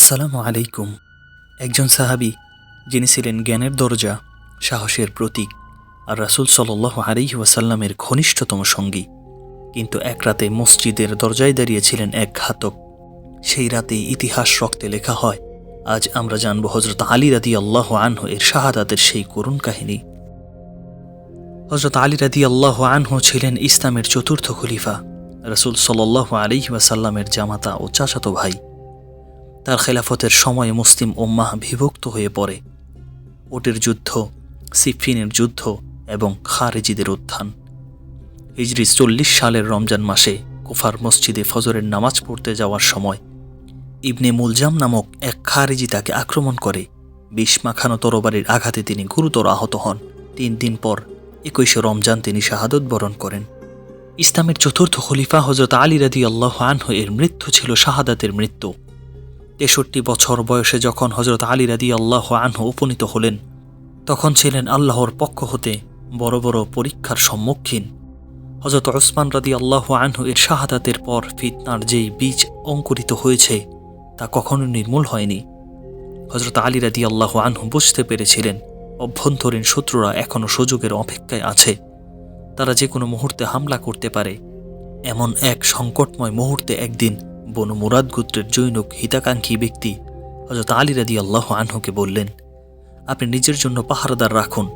আসসালামু আলাইকুম। একজন সাহাবি, যিনি ছিলেন জ্ঞানের দরজা, সাহসের প্রতীক আর রাসূল সাল্লাহ আলাইহি ওয়াসাল্লামের ঘনিষ্ঠতম সঙ্গী। কিন্তু এক রাতে মসজিদের দরজায় দাঁড়িয়েছিলেন এক ঘাতক। সেই রাতে ইতিহাস রক্তে লেখা হয়, আজ আমরা জানব হজরত আলী রাদি আল্লাহ আনহু এর শাহাদাতের সেই করুণ কাহিনী। হজরত আলী রাদি আল্লাহ আনহু ছিলেন ইসলামের চতুর্থ খলিফা, রসুল সাল্লাহ আলাইহি ওয়াসাল্লামের জামাতা ও চাচাতো ভাই। তার খেলাফতের সময়ে মুসলিম ওম্মাহ বিভক্ত হয়ে পড়ে। ওটের যুদ্ধ, সিফিনের যুদ্ধ এবং খারেজিদের উত্থান। হিজরি চল্লিশ সালের রমজান মাসে কুফার মসজিদে ফজরের নামাজ পড়তে যাওয়ার সময় ইবনে মুলজাম নামক এক খারেজি তাকে আক্রমণ করে। বিষ মাখানো তরবারির আঘাতে তিনি গুরুতর আহত হন। তিন দিন পর একুশে রমজান তিনি শাহাদত বরণ করেন। ইসলামের চতুর্থ খলিফা হজরত আলী রাদি আল্লাহ আনহু এর মৃত্যু ছিল শাহাদাতের মৃত্যু। তেষট্টি বছর বয়সে যখন হজরত আলী রাদি আল্লাহ আনহু উপনীত হলেন, তখন ছিলেন আল্লাহর পক্ষ হতে বড় বড় পরীক্ষার সম্মুখীন। হজরত ওসমান রাদি আল্লাহ আনহু এর শাহাদাতের পর ফিতনার যেই বীজ অঙ্কুরিত হয়েছে, তা কখনো নির্মূল হয়নি। হজরত আলী রাদি আল্লাহ আনহু বুঝতে পেরেছিলেন, অভ্যন্তরীণ শত্রুরা এখনও সুযোগের অপেক্ষায় আছে। তারা যে কোনো মুহূর্তে হামলা করতে পারে। এমন এক সংকটময় মুহূর্তে একদিন বনু মুরাদ গোত্রের জৈনক হিতাকাঙ্ক্ষী ব্যক্তি হজরত আলী রাদি আল্লাহ আনহুকে বললেন, আপনি নিজের জন্য পাহারাদার রাখুন,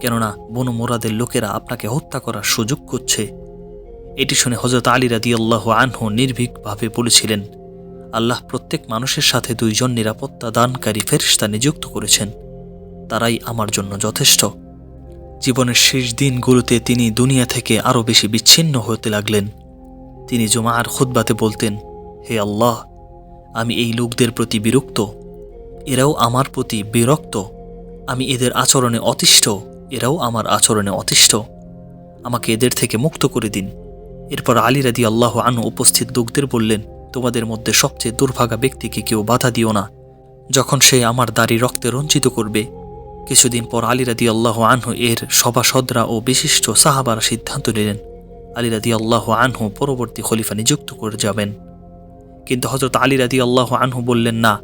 কেননা বনু মুরাদের লোকেরা আপনাকে হত্যা করার সুযোগ করছে। এটি শুনে হজরত আলী রাদি আল্লাহ আনহু নির্ভীকভাবে বলেছিলেন, আল্লাহ প্রত্যেক মানুষের সাথে দুইজন নিরাপত্তা দানকারী ফেরিস্তা নিযুক্ত করেছেন। তারাই আমার জন্য যথেষ্ট। জীবনের শেষ দিনগুলোতে তিনি দুনিয়া থেকে আরও বেশি বিচ্ছিন্ন হতে লাগলেন। তিনি জমার খুদ্বাতে বলতেন হে আল্লাহ, আমি এই লোকদের প্রতি বিরক্ত, এরাও আমার প্রতি বিরক্ত। আমি এদের আচরণে অতিষ্ঠ, এরাও আমার আচরণে অতিষ্ঠ। আমাকে এদের থেকে মুক্ত করে দিন। এরপর আলী রাদি আল্লাহ আনু উপস্থিত লোকদের বললেন, তোমাদের মধ্যে সবচেয়ে দুর্ভাগা ব্যক্তিকে কেউ বাধা দিও না। যখন সে আমার দাড়ি রক্তে রঞ্জিত করবে, কিছুদিন পর আলী রাদি আল্লাহ আনহু এর সভাসদরা ও বিশিষ্ট সাহাবারা সিদ্ধান্ত নিলেন। আলী রাদি আল্লাহ আনহু পরবর্তী খলিফা নিযুক্ত করে যাবেন। কিন্তু হজরত আলী রাদি আল্লাহ আনহু বললেন, না,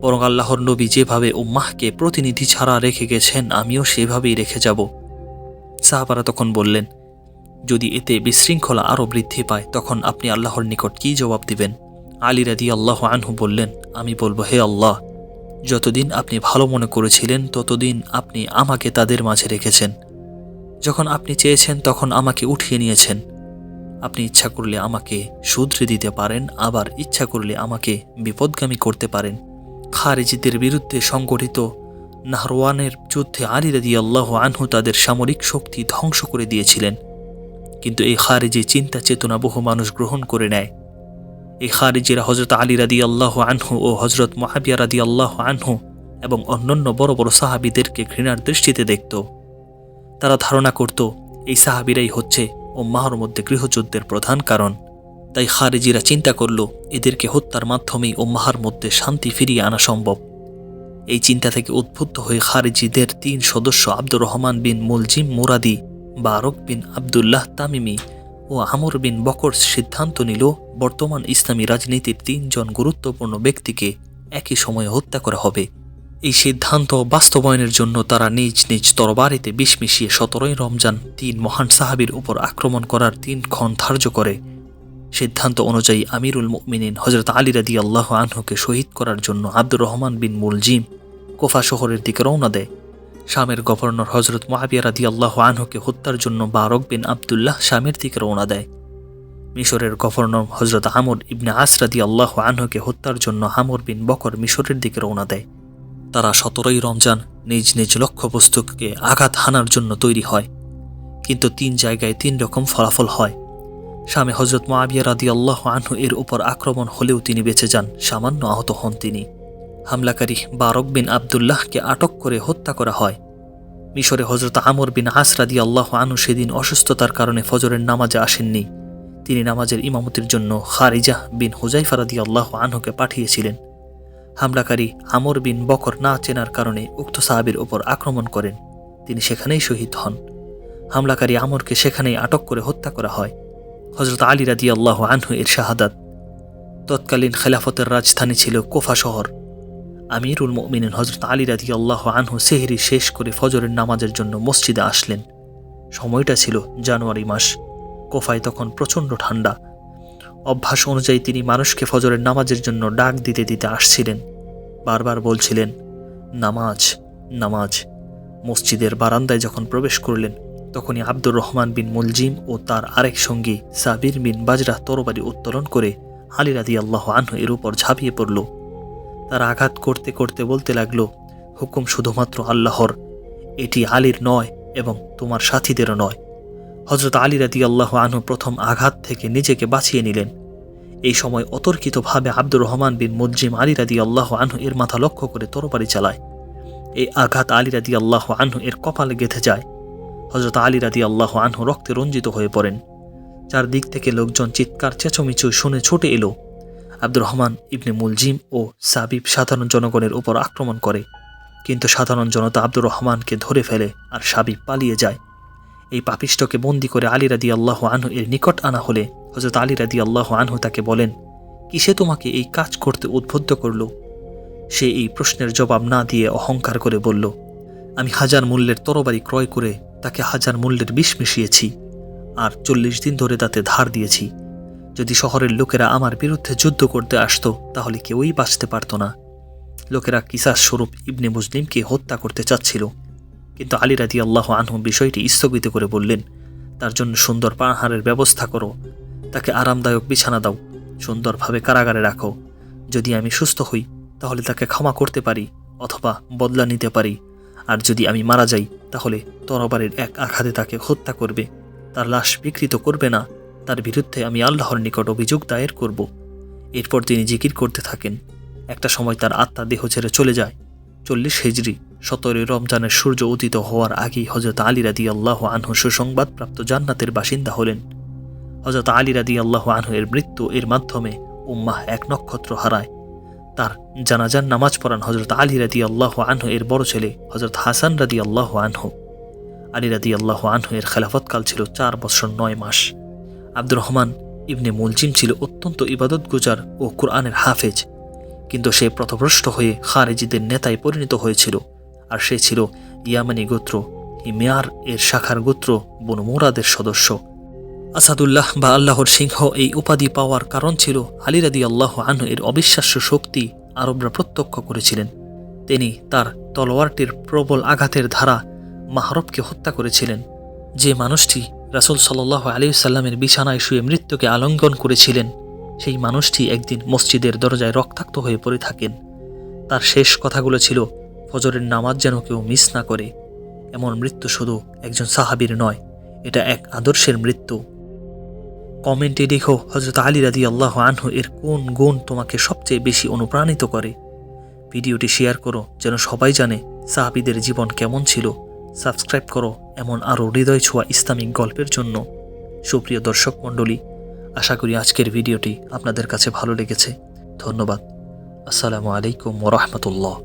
বরং আল্লাহর নবী যেভাবে উম্মাহকে প্রতিনিধি ছাড়া রেখে গেছেন, আমিও সেভাবেই রেখে যাব। সাহাবারা তখন বললেন, যদি এতে বিশৃঙ্খলা আরও বৃদ্ধি পায়, তখন আপনি আল্লাহর নিকট কী জবাব দিবেন? আলী রাদি আল্লাহ আনহু বললেন, আমি বলব, হে আল্লাহ, যতদিন আপনি ভালো মনে করেছিলেন, ততদিন আপনি আমাকে তাদের মাঝে রেখেছেন। যখন আপনি চেয়েছেন, তখন আমাকে উঠিয়ে নিয়েছেন। আপনি ইচ্ছা করলে আমাকে শুধরে দিতে পারেন, আবার ইচ্ছা করলে আমাকে বিপদগামী করতে পারেন। খারিজিদের বিরুদ্ধে সংগঠিত নাহরওয়ানের যুদ্ধে আলী রাদি আল্লাহ আনহু তাদের সামরিক শক্তি ধ্বংস করে দিয়েছিলেন। কিন্তু এই খারিজি চিন্তা চেতনা বহু মানুষ গ্রহণ করে নেয়। এই খারিজিরা হজরত আলী রাদি আল্লাহ আনহু ও হজরত মহাবিয়া রাদি আল্লাহ আনহু এবং অন্যান্য বড় বড় সাহাবিদেরকে ঘৃণার দৃষ্টিতে দেখত। তারা ধারণা করত, এই সাহাবিরাই হচ্ছে ও মাহর মধ্যে গৃহযুদ্ধের প্রধান কারণ। তাই খারেজিরা চিন্তা করল, এদেরকে হত্যার মাধ্যমেই ও মাহার মধ্যে শান্তি ফিরিয়ে আনা সম্ভব। এই চিন্তা থেকে উদ্বুদ্ধ হয়ে খারেজিদের তিন সদস্য আব্দুর রহমান বিন মুলজিম মুরাদি, বারক বিন আবদুল্লাহ তামিমি ও আমর বিন বকর সিদ্ধান্ত নিল, বর্তমান ইসলামী রাজনীতির তিনজন গুরুত্বপূর্ণ ব্যক্তিকে একই সময়ে হত্যা করা হবে। এই সিদ্ধান্ত বাস্তবায়নের জন্য তারা নিজ নিজ তরবারিতে বিষ মিশিয়ে সতেরোই রমজান তিন মহান সাহাবির উপর আক্রমণ করার তিন ক্ষণ ধার্য করে। সিদ্ধান্ত অনুযায়ী আমিরুল মুমিনিন হজরত আলী রাদি আল্লাহ আনহুকে শহীদ করার জন্য Abdur Rahman bin Muljim Kufa শহরের দিকে রওনা দেয়। শামের গভর্নর হজরত মহাবিয়া রাদি আল্লাহ আনহুকে হত্যার জন্য বারক বিন আবদুল্লাহ শামের দিকে রওনা দেয়। মিশরের গভর্নর হজরত আমর ইবনে আসরাদি আল্লাহ আনহুকে হত্যার জন্য আমর বিন বকর মিশরের দিকে রওনা দেয়। তারা সতেরোই রমজান নিজ নিজ লক্ষ্যবস্তুকে আঘাত হানার জন্য তৈরি হয়। কিন্তু তিন জায়গায় তিন রকম ফলাফল হয়। স্বামী হজরত মাবিয়া রাদি আল্লাহ আনহু এর উপর আক্রমণ হলেও তিনি বেঁচে যান, সামান্য আহত হন তিনি। হামলাকারী বারক বিন আবদুল্লাহকে আটক করে হত্যা করা হয়। মিশরে হজরত আমর বিন আসরাদি আল্লাহ আনু সেদিন অসুস্থতার কারণে ফজরের নামাজে আসেননি। তিনি নামাজের ইমামতির জন্য খারিজা বিন হুজাইফারাদি আল্লাহ আনহুকে পাঠিয়েছিলেন। হামলাকারী আমর বিন বকর না চেনার কারণে উক্ত সাহাবির ওপর আক্রমণ করেন। তিনি সেখানেই শহীদ হন। হামলাকারী আমরকে সেখানেই আটক করে হত্যা করা হয়। হজরত আলী রাদি আল্লাহ আনহু এর শাহাদাত। তৎকালীন খেলাফতের রাজধানী ছিল কোফা শহর। আমিরুল মমিনিন হজরত আলী রাদি আল্লাহ আনহু সেহরি শেষ করে ফজরের নামাজের জন্য মসজিদে আসলেন। সময়টা ছিল জানুয়ারি মাস। কোফায় তখন প্রচণ্ড ঠান্ডা অভ্যাস অনুযায়ী তিনি মানুষকে ফজরের নামাজের জন্য ডাক দিতে দিতে আসছিলেন। বারবার বলছিলেন, নামাজ নামাজ। মসজিদের বারান্দায় যখন প্রবেশ করলেন, তখনই আব্দুর রহমান বিন মুলজিম ও তার আরেক সঙ্গী সাবির বিন বাজরা তরবারি উত্তোলন করে আলী আল্লাহ আনহু এর উপর ঝাঁপিয়ে পড়ল। তার আঘাত করতে করতে বলতে লাগল, হুকুম শুধুমাত্র আল্লাহর, এটি আলীর নয় এবং তোমার সাথীদেরও নয়। হজরত আলী রাদি আল্লাহ আনহু প্রথম আঘাত থেকে নিজেকে বাঁচিয়ে নিলেন। এই সময় অতর্কিতভাবে আব্দুর রহমান বিন মুলজিম আলী রাদি আল্লাহ আনহু এর মাথা লক্ষ্য করে তরবারি চালায়। এই আঘাত আলী রাদি আল্লাহ আনহু এর কপালে গেঁথে যায়। হজরত আলী রাদি আল্লাহ আনহু রক্তে রঞ্জিত হয়ে পড়েন। চারদিক থেকে লোকজন চিৎকার, চেঁচোমিচু শুনে ছুটে এলো। আব্দুর রহমান, ইবনে মুলজিম ও সাবিব সাধারণ জনগণের উপর আক্রমণ করে। কিন্তু সাধারণ জনতা আব্দুর রহমানকে ধরে ফেলে আর সাবিব পালিয়ে যায়। এই পাপিষ্টকে বন্দি করে আলী রাদি আল্লাহ আনহু এর নিকট আনা হলে হজরত আলী রাদি আল্লাহ আনহু তাকে বলেন, কিসে তোমাকে এই কাজ করতে উদ্বুদ্ধ করল? সে এই প্রশ্নের জবাব না দিয়ে অহংকার করে বলল, আমি হাজার মূল্যের তরবারি ক্রয় করে তাকে হাজার মূল্যের বিষ মিশিয়েছি আর চল্লিশ দিন ধরে তাতে ধার দিয়েছি। যদি শহরের লোকেরা আমার বিরুদ্ধে যুদ্ধ করতে আসত, তাহলে কেউই বাঁচতে পারত না। লোকেরা কিসাস স্বরূপ ইবনে মুসলিমকে হত্যা করতে চাচ্ছিল। কিন্তু আলী রাদি আল্লাহ আনহু বিষয়টি স্থগিত করে বললেন, তার জন্য সুন্দর পাহাড়ের ব্যবস্থা করো। তাকে আরামদায়ক বিছানা দাও। সুন্দরভাবে কারাগারে রাখো। যদি আমি সুস্থ হই, তাহলে তাকে ক্ষমা করতে পারি অথবা বদলা নিতে পারি। আর যদি আমি মারা যাই, তাহলে তরবারের এক আঘাতে তাকে হত্যা করবে। তার লাশ বিকৃত করবে না। তার বিরুদ্ধে আমি আল্লাহর নিকট অভিযোগ দায়ের করব। এরপর তিনি জিকির করতে থাকেন। একটা সময় তার আত্মা দেহ ছেড়ে চলে যায়। চল্লিশ হেজরি। সতেরোই রমজানের সূর্য উদিত হওয়ার আগেই হজরত আলী রাদি আল্লাহ আনহু সুসংবাদপ্রাপ্ত জান্নাতের বাসিন্দা হলেন। হজরত আলী রাদি আল্লাহ আনহু এর মৃত্যু এর মাধ্যমে উম্মাহ এক নক্ষত্র হারায়। তার জানাজান নামাজ পড়ান হজরত আলী রাদি আল্লাহ আনহু এর বড় ছেলে হজরত হাসান রাদি আল্লাহ আনহু। আলী রাদি আল্লাহ আনহু এর খেলাফতকাল ছিল চার বছর নয় মাস। আব্দুর রহমান ইবনে মুলজিম ছিল অত্যন্ত ইবাদত গুজার ও কোরআনের হাফেজ। কিন্তু সে প্রথভ্রষ্ট হয়ে খারেজিদের নেতায় পরিণত হয়েছিল। আর সে ছিল ইয়ামানি গোত্র হিমিয়ার এর শাখার গোত্র, বনু মুরাদের সদস্য। আসাদুল্লাহ বা আল্লাহর সিংহ এই উপাধি পাওয়ার কারণ ছিল আলিরাদি আল্লাহ আনহু এর অবিশ্বাস্য শক্তি আরবরা প্রত্যক্ষ করেছিলেন। তিনি তার তলোয়ারটির প্রবল আঘাতের ধারা মাহরবকে হত্যা করেছিলেন। যে মানুষটি রাসুল সাল্লাহ আলিউসাল্লামের বিছানায় শুয়ে মৃত্যুকে আলঙ্ঘন করেছিলেন, সেই মানুষটি একদিন মসজিদের দরজায় রক্তাক্ত হয়ে পড়ে থাকেন। তার শেষ কথাগুলো ছিল ফজরের নামাজ যেন কেউ মিস না করে। এমন মৃত্যু শুধু একজন সাহাবীর নয়, এটা এক আদর্শের মৃত্যু। কমেন্টে দেখো হজরত আলী রাদি আল্লাহ আনহু এর কোন গুণ তোমাকে সবচেয়ে বেশি অনুপ্রাণিত করে? ভিডিওটি শেয়ার করো, যেন সবাই জানে সাহাবিদের জীবন কেমন ছিল। সাবস্ক্রাইব করো এমন আরও হৃদয় ছোঁয়া ইসলামিক গল্পের জন্য। সুপ্রিয় দর্শক মণ্ডলী, আশা করি আজকের ভিডিওটি আপনাদের কাছে ভালো লেগেছে। ধন্যবাদ। আসসালামু আলাইকুম ওরহমতুল্লাহ